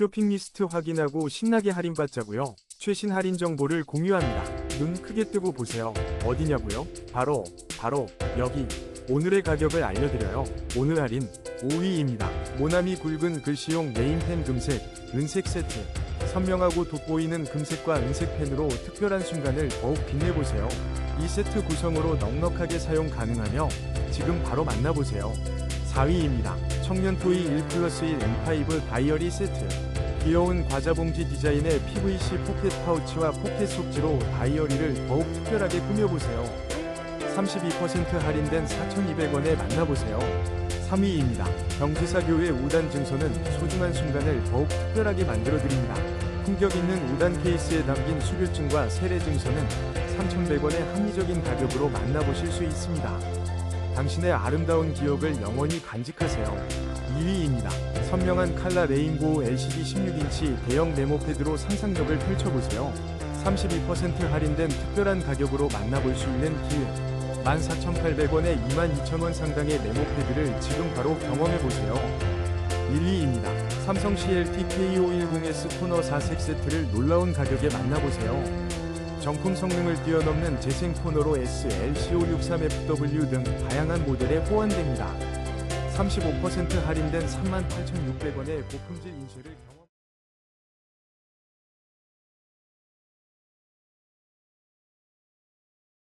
쇼핑 리스트 확인하고 신나게 할인받자고요. 최신 할인 정보를 공유합니다. 눈 크게 뜨고 보세요. 어디냐고요? 바로 바로 여기. 오늘의 가격을 알려드려요. 오늘 할인 5위입니다. 모나미 굵은 글씨용 네임펜 금색, 은색 세트. 선명하고 돋보이는 금색과 은색 펜으로 특별한 순간을 더욱 빛내보세요. 이 세트 구성으로 넉넉하게 사용 가능하며 지금 바로 만나보세요. 4위입니다. 청년 토이 1 플러스 1 M5 다이어리 세트. 귀여운 과자 봉지 디자인의 PVC 포켓 파우치와 포켓 속지로 다이어리를 더욱 특별하게 꾸며보세요. 32% 할인된 4,200원에 만나보세요. 3위입니다. 경기사교의 5단 증서는 소중한 순간을 더욱 특별하게 만들어드립니다. 품격 있는 5단 케이스에 담긴 수료증과 세례 증서는 3,100원의 합리적인 가격으로 만나보실 수 있습니다. 당신의 아름다운 기억을 영원히 간직하세요. 2위입니다. 선명한 칼라 레인보우 LCD 16인치 대형 네모패드로 상상력을 펼쳐보세요. 32% 할인된 특별한 가격으로 만나볼 수 있는 기회. 14,800원에 22,000원 상당의 네모패드를 지금 바로 경험해보세요. 1위입니다. 삼성 CLT K510S 토너 4색 세트를 놀라운 가격에 만나보세요. 정품 성능을 뛰어넘는 재생 토너로 SL CO63FW 등 다양한 모델에 호환됩니다. 35% 할인된 38,600원의 고품질 인쇄를 경험